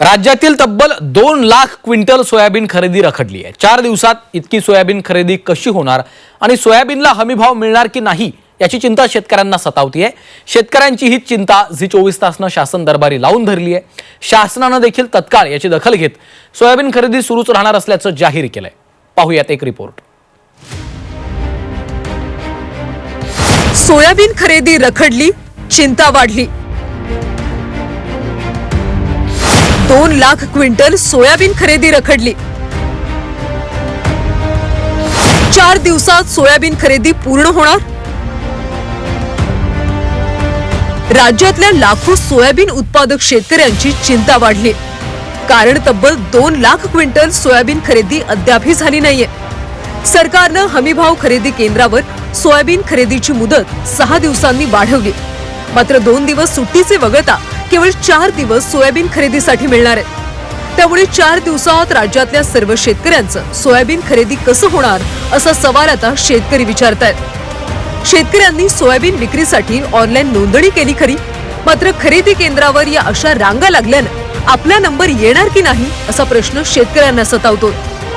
राज्यातील तब्बल दोन लाख क्विंटल सोयाबीन खरेदी रखडली आहे. चार दिवसात इतकी सोयाबीन खरेदी कशी होणार आणि सोयाबीनला हमीभाव मिळणार की नाही याची चिंता शेतकऱ्यांना सतावती आहे शेतकऱ्यांची ही चिंता झी चोवीस तासनं शासन दरबारी लावून धरली आहे शासनानं देखील तत्काळ याची दखल घेत सोयाबीन खरेदी सुरूच राहणार असल्याचं जाहीर केलंय. पाहूयात एक रिपोर्ट. सोयाबीन खरेदी रखडली चिंता वाढली. दोन लाख क्विंटल सोयाबीन खरेदी रखडली. चार दिवसात सोयाबीन खरेदी पूर्ण होणार? राज्यातल्या लाखो सोयाबीन उत्पादक शेतकऱ्यांची चिंता वाढली. कारण तब्बल दोन लाख क्विंटल सोयाबीन खरेदी अद्यापही झाली नाहीये. सरकारनं हमीभाव खरेदी केंद्रावर सोयाबीन खरेदीची मुदत सहा दिवसांनी वाढवली. मात्र दोन दिवस सुट्टीचे वगळता केवळ चार दिवस सोयाबीन खरेदीसाठी मिळणार आहेत. त्यामुळे चार दिवसात राज्यातल्या सर्व शेतकऱ्यांचं सोयाबीन खरेदी कसं होणार असा सवाल आता शेतकरी विचारतायत. शेतकऱ्यांनी सोयाबीन विक्रीसाठी ऑनलाईन नोंदणी केली खरी? मात्र खरेदी केंद्रावर या अशा रांगा लागल्यानं आपला नंबर येणार की नाही असा प्रश्न शेतकऱ्यांना सतावतो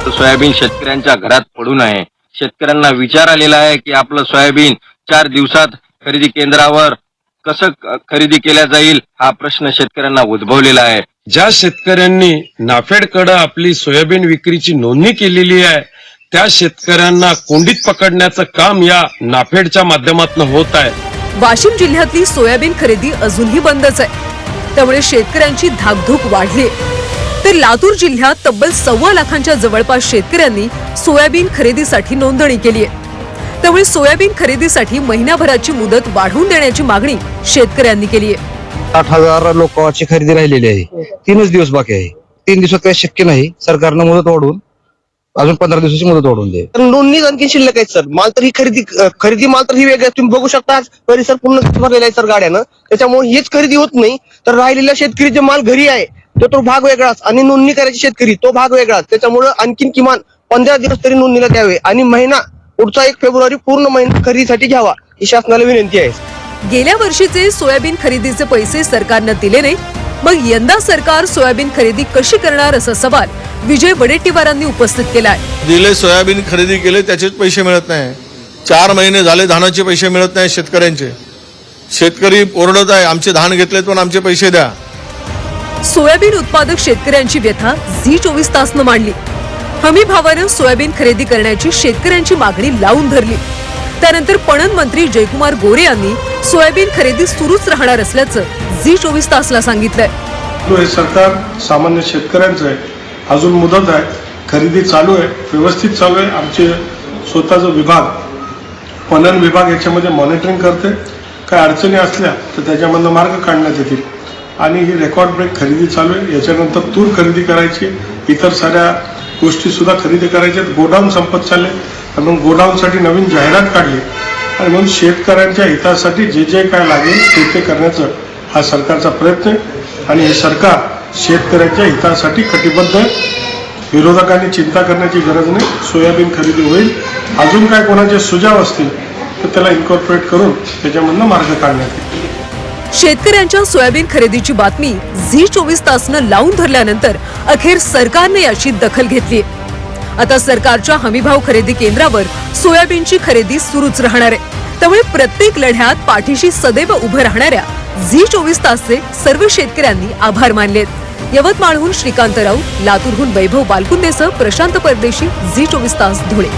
सोयाबीन शेतकऱ्यांच्या घरात पडू नये. शेतकऱ्यांना विचार आलेला आहे की आपलं सोयाबीन चार दिवसात खरेदी केंद्रावर कसं क- खरेदी केल्या जाईल हा प्रश्न शेतकऱ्यांना उद्भवलेला आहे. ज्या शेतकऱ्यांनी नाफेडकडे आपली सोयाबीन विक्रीची नोंदणी केलेली आहे त्या शेतकऱ्यांना कोंडीत पकडण्याचं काम या नाफेडच्या माध्यमातून होत आहे. वाशिम जिल्ह्यातली सोयाबीन खरेदी अजूनही बंदच आहे. त्यामुळे शेतकऱ्यांची धाकधूक वाढली. तर लातूर जिल्ह्यात तब्बल सव्वा लाखांच्या जवळपास शेतकऱ्यांनी सोयाबीन खरेदीसाठी नोंदणी केली आहे. त्यामुळे सोयाबीन खरेदीसाठी महिन्याभराची मुदत वाढवून देण्याची मागणी शेतकऱ्यांनी केली आहे. आठ हजार लोकांची खरेदी राहिलेली आहे. तीनच दिवस बाकी आहे. तीन दिवसात काही शक्य नाही. सरकारनं मुदत वाढवून अजून पंधरा दिवसाची मुदत वाढवून दे. तर नोंदणीच आणखी शिल्लक आहेत सर. माल तर ही खरेदी खरेदी माल तर ही वेगळी आहे. तुम्ही बघू शकता आज परिसर पूर्ण भरलेला आहे सर गाड्यानं. त्याच्यामुळे हीच खरेदी होत नाही. तर राहिलेल्या शेतकरी जे माल घरी आहे तो तो भाग वेगळाच आणि नोंदणी करायची शेतकरी तो भाग वेगळाच त्याच्यामुळे आणखीन किमान पंधरा दिवस तरी नोंदणीला द्यावे. आणि महिना पुढचा एक फेब्रुवारी पूर्ण महिना खरेदीसाठी घ्यावा ही शासनाला विनंती आहे. गेल्या वर्षीचे सोयाबीन खरेदीचे पैसे सरकारनं दिले नाही मग यंदा सरकार सोयाबीन खरेदी कशी करणार असा सवाल विजय वडेट्टीवारांनी उपस्थित केलाय. दिले सोयाबीन खरेदी केले त्याचेच पैसे मिळत नाही. चार महिने झाले धानाचे पैसे मिळत नाही शेतकऱ्यांचे. शेतकरी ओरडत आहे आमचे धान घेतलेत पण आमचे पैसे द्या. सोयाबीन उत्पादक शेतकऱ्यांची व्यथा झी चोवीस तासनं मांडली. हमी भावानं सोयाबीन खरेदी करण्याची शेतकऱ्यांची मागणी लावून धरली. त्यानंतर पणन मंत्री जयकुमार गोरे यांनी सोयाबीन खरेदी सुरूच राहणार असल्याचं झी चोवीस तासला सांगितलंय. हे सरकार सामान्य शेतकऱ्यांचं आहे. अजून मुदत आहे. खरेदी चालू आहे. व्यवस्थित चालू आहे. आमचे स्वतःचा विभाग पणन विभाग याच्यामध्ये मॉनिटरिंग करते. काय अडचणी असल्या तर त्याच्यामधनं मार्ग काढण्यात येतील. आणि ही रेकॉर्ड ब्रेक खरेदी चालू आहे. याच्यानंतर तूर खरेदी करायची इतर साऱ्या गोष्टी सुद्धा खरेदी करायच्या गोडाऊन संपत चालले. आणि मग गोडाऊनसाठी नवीन जाहिरात काढली. आणि म्हणून शेतकऱ्यांच्या हितासाठी जे जे काय लागेल ते ते करण्याचं हा सरकारचा प्रयत्न आहे. आणि हे सरकार शेतकऱ्यांच्या हितासाठी कटिबद्ध आहे. विरोधकांनी चिंता करण्याची गरज नाही. सोयाबीन खरेदी होईल. अजून काय कोणाचे सुझाव असतील तर त्याला इन्कॉर्पोरेट करून त्याच्यामधनं मार्ग काढण्यात येईल. शेतकऱ्यांच्या सोयाबीन खरेदीची बातमी झी चोवीस तासनं लावून धरल्यानंतर अखेर सरकारने याची दखल घेतली. आता सरकारच्या हमीभाव खरेदी केंद्रावर सोयाबीनची खरेदी सुरूच राहणार आहे. त्यामुळे प्रत्येक लढ्यात पाठीशी सदैव उभं राहणाऱ्या झी चोवीस तासचे सर्व शेतकऱ्यांनी आभार मानलेत. यवतमाळहून श्रीकांत राऊत लातूरहून वैभव बालकुंदेसह प्रशांत परदेशी झी चोवीस तास धुळे.